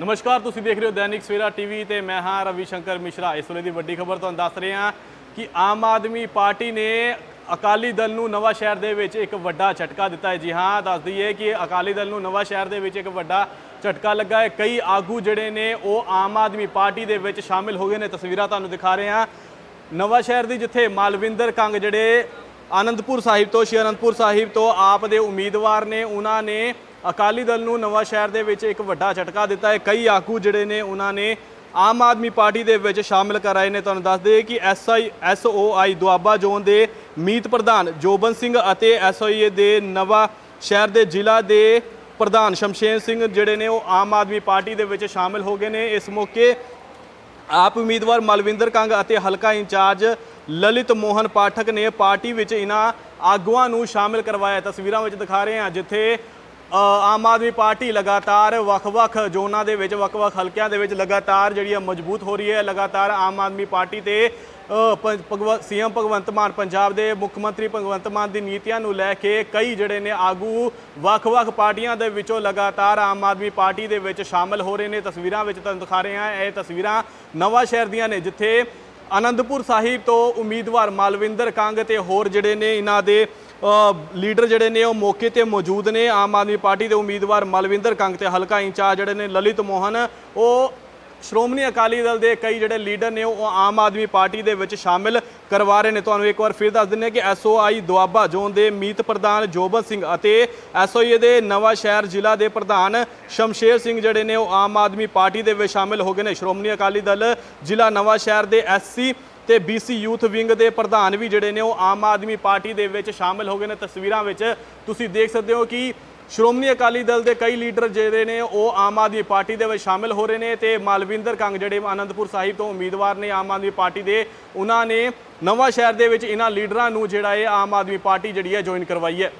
ਨਮਸਕਾਰ, ਤੁਸੀਂ ਦੇਖ ਰਹੇ ਹੋ ਦੈਨਿਕ ਸਵੇਰਾ ਟੀਵੀ ਤੇ ਮੈਂ ਹਾਂ ਰਵੀ ਸ਼ੰਕਰ ਮਿਸ਼ਰਾ। ਇਸ ਵੇਲੇ ਦੀ ਵੱਡੀ ਖਬਰ ਤੁਹਾਨੂੰ ਦੱਸ ਰਹੇ ਹਾਂ ਕਿ ਆਮ ਆਦਮੀ ਪਾਰਟੀ ਨੇ ਅਕਾਲੀ ਦਲ ਨੂੰ ਨਵਾਂ ਸ਼ਹਿਰ ਦੇ ਵਿੱਚ ਇੱਕ ਵੱਡਾ ਝਟਕਾ ਦਿੱਤਾ ਹੈ। ਜੀ ਹਾਂ, ਦੱਸ ਦਈਏ ਕਿ ਅਕਾਲੀ ਦਲ ਨੂੰ ਨਵਾਂ ਸ਼ਹਿਰ ਦੇ ਵਿੱਚ ਇੱਕ ਵੱਡਾ ਝਟਕਾ ਲੱਗਾ ਹੈ। ਕਈ ਆਗੂ ਜਿਹੜੇ ਨੇ, ਉਹ ਆਮ ਆਦਮੀ ਪਾਰਟੀ ਦੇ ਵਿੱਚ ਸ਼ਾਮਿਲ ਹੋ ਗਏ ਨੇ। ਤਸਵੀਰਾਂ ਤੁਹਾਨੂੰ ਦਿਖਾ ਰਹੇ। ਹਾਂ ਨਵਾਂ ਸ਼ਹਿਰ ਦੀ ਜਿੱਥੇ ਮਾਲਵਿੰਦਰ ਕੰਗ ਜਿਹੜੇ ਆਨੰਦਪੁਰ ਸਾਹਿਬ ਤੋਂ, ਸ਼੍ਰੀ ਅਨੰਦਪੁਰ ਸਾਹਿਬ ਤੋਂ ਆਪ ਦੇ ਉਮੀਦਵਾਰ ਨੇ, ਉਹਨਾਂ ਨੇ ਅਕਾਲੀ ਦਲ ਨੂੰ ਨਵਾਂ ਸ਼ਹਿਰ ਦੇ ਵਿੱਚ ਇੱਕ ਵੱਡਾ ਝਟਕਾ ਦਿੱਤਾ ਹੈ। ਕਈ ਆਗੂ ਜਿਹੜੇ ਨੇ, ਉਹਨਾਂ ਨੇ ਆਮ ਆਦਮੀ ਪਾਰਟੀ ਦੇ ਵਿੱਚ ਸ਼ਾਮਿਲ ਕਰਾਏ ਨੇ। ਤੁਹਾਨੂੰ ਦੱਸ ਦਈਏ ਕਿ ਐਸਆਈ, ਐਸਓਆਈ ਦੁਆਬਾ ਜ਼ੋਨ ਦੇ ਮੀਤ ਪ੍ਰਧਾਨ ਜੋਬਨ ਸਿੰਘ ਅਤੇ ਐਸਓਏ ਦੇ ਨਵਾਂ ਸ਼ਹਿਰ ਦੇ ਜ਼ਿਲ੍ਹਾ ਦੇ ਪ੍ਰਧਾਨ ਸ਼ਮਸ਼ੇਰ ਸਿੰਘ ਜਿਹੜੇ ਨੇ, ਉਹ ਆਮ ਆਦਮੀ ਪਾਰਟੀ ਦੇ ਵਿੱਚ ਸ਼ਾਮਿਲ ਹੋ ਗਏ ਨੇ। ਇਸ ਮੌਕੇ ਆਪ ਉਮੀਦਵਾਰ ਮਲਵਿੰਦਰ ਕੰਗ ਅਤੇ ਹਲਕਾ ਇੰਚਾਰਜ ਲਲਿਤ ਮੋਹਨ ਪਾਠਕ ਨੇ ਪਾਰਟੀ ਵਿੱਚ ਇਹਨਾਂ ਆਗੂਆਂ ਨੂੰ ਸ਼ਾਮਿਲ ਕਰਵਾਇਆ। ਤਸਵੀਰਾਂ ਵਿੱਚ ਦਿਖਾ ਰਹੇ ਹਾਂ, ਜਿੱਥੇ ਆਮ ਆਦਮੀ ਪਾਰਟੀ ਲਗਾਤਾਰ ਵੱਖ-ਵੱਖ ਜ਼ੋਨਾਂ ਦੇ ਵਿੱਚ, ਵੱਖ-ਵੱਖ ਹਲਕਿਆਂ ਦੇ ਵਿੱਚ ਲਗਾਤਾਰ ਜਿਹੜੀ ਹੈ ਮਜ਼ਬੂਤ ਹੋ ਰਹੀ ਹੈ। ਲਗਾਤਾਰ ਆਮ ਆਦਮੀ ਪਾਰਟੀ ਤੇ ਸੀਐਮ ਭਗਵੰਤ ਮਾਨ ਪੰਜਾਬ ਦੇ ਮੁੱਖ ਮੰਤਰੀ ਭਗਵੰਤ ਮਾਨ ਦੀ ਨੀਤੀਆਂ ਨੂੰ ਲੈ ਕੇ ਕਈ ਜਿਹੜੇ ਨੇ ਆਗੂ ਵੱਖ-ਵੱਖ ਪਾਰਟੀਆਂ ਦੇ ਵਿੱਚੋਂ ਲਗਾਤਾਰ ਆਮ ਆਦਮੀ ਪਾਰਟੀ ਦੇ ਵਿੱਚ ਸ਼ਾਮਲ ਹੋ ਰਹੇ ਨੇ। ਤਸਵੀਰਾਂ ਵਿੱਚ ਤੁਹਾਨੂੰ ਦਿਖਾ ਰਹੇ ਹਾਂ। ਇਹ ਤਸਵੀਰਾਂ ਨਵਾਂ ਸ਼ਹਿਰ ਦੀਆਂ ਨੇ, ਜਿੱਥੇ ਆਨੰਦਪੁਰ ਸਾਹਿਬ ਤੋਂ ਉਮੀਦਵਾਰ ਮਾਲਵਿੰਦਰ ਕੰਗ ਤੇ ਹੋਰ ਜਿਹੜੇ ਨੇ, ਇਹਨਾਂ ਦੇ ਲੀਡਰ ਜਿਹੜੇ ਨੇ ਉਹ ਮੌਕੇ ਤੇ ਮੌਜੂਦ ਨੇ। ਆਮ ਆਦਮੀ ਪਾਰਟੀ ਦੇ ਉਮੀਦਵਾਰ ਮਲਵਿੰਦਰ ਕੰਗ ਤੇ ਹਲਕਾ ਇੰਚਾਰਜ ਜਿਹੜੇ ਨੇ ਲਲਿਤ ਮੋਹਨ। ਉਹ ਸ਼੍ਰੋਮਣੀ ਅਕਾਲੀ ਦਲ ਦੇ ਕਈ ਜਿਹੜੇ ਲੀਡਰ ਨੇ ਉਹ ਆਮ ਆਦਮੀ ਪਾਰਟੀ ਦੇ ਵਿੱਚ ਸ਼ਾਮਿਲ ਕਰਵਾ ਰਹੇ ਨੇ। ਤੁਹਾਨੂੰ ਇੱਕ ਵਾਰ ਫਿਰ ਦੱਸ ਦਿੰਦੇ ਹਾਂ ਕਿ ਐਸਓਆਈ ਦੁਆਬਾ ਜ਼ੋਨ ਦੇ ਮੀਤ ਪ੍ਰਧਾਨ ਜੋਬਨ ਸਿੰਘ ਅਤੇ ਐਸਓਏ ਦੇ ਨਵਾਂ ਸ਼ਹਿਰ ਜ਼ਿਲ੍ਹਾ ਦੇ ਪ੍ਰਧਾਨ ਸ਼ਮਸ਼ੇਰ ਸਿੰਘ ਜਿਹੜੇ ਨੇ ਉਹ ਆਮ ਆਦਮੀ ਪਾਰਟੀ ਦੇ ਵਿੱਚ ਸ਼ਾਮਿਲ ਹੋ ਗਏ ਨੇ। ਸ਼੍ਰੋਮਣੀ ਅਕਾਲੀ ਦਲ ਜ਼ਿਲ੍ਹਾ ਨਵਾਂ ਸ਼ਹਿਰ ਦੇ ਐਸਸੀ ਤੇ BC ਯੂਥ ਵਿੰਗ ਦੇ ਪ੍ਰਧਾਨ ਵੀ ਜਿਹੜੇ ਨੇ, ਉਹ ਆਮ ਆਦਮੀ ਪਾਰਟੀ ਦੇ ਵਿੱਚ ਸ਼ਾਮਿਲ ਹੋ ਗਏ ਨੇ ਤਸਵੀਰਾਂ ਵਿੱਚ। ਤੁਸੀਂ ਦੇਖ ਸਕਦੇ ਹੋ ਕਿ ਸ਼੍ਰੋਮਣੀ ਅਕਾਲੀ ਦਲ ਦੇ ਕਈ ਲੀਡਰ ਜਿਹੜੇ ਨੇ, ਉਹ ਆਮ ਆਦਮੀ ਪਾਰਟੀ ਦੇ ਵਿੱਚ ਸ਼ਾਮਿਲ ਹੋ ਰਹੇ ਨੇ ਤੇ ਮਾਲਵਿੰਦਰ ਕੰਗ ਜਿਹੜੇ ਆਨੰਦਪੁਰ ਸਾਹਿਬ ਤੋਂ ਉਮੀਦਵਾਰ ਨੇ ਆਮ ਆਦਮੀ ਪਾਰਟੀ ਦੇ, ਉਹਨਾਂ ਨੇ ਨਵਾਂ ਸ਼ਹਿਰ ਦੇ ਵਿੱਚ ਇਹਨਾਂ ਲੀਡਰਾਂ ਨੂੰ ਜਿਹੜਾ ਇਹ ਆਮ ਆਦਮੀ ਪਾਰਟੀ ਜਿਹੜੀ ਹੈ ਜੁਆਇਨ ਕਰਵਾਈ ਹੈ।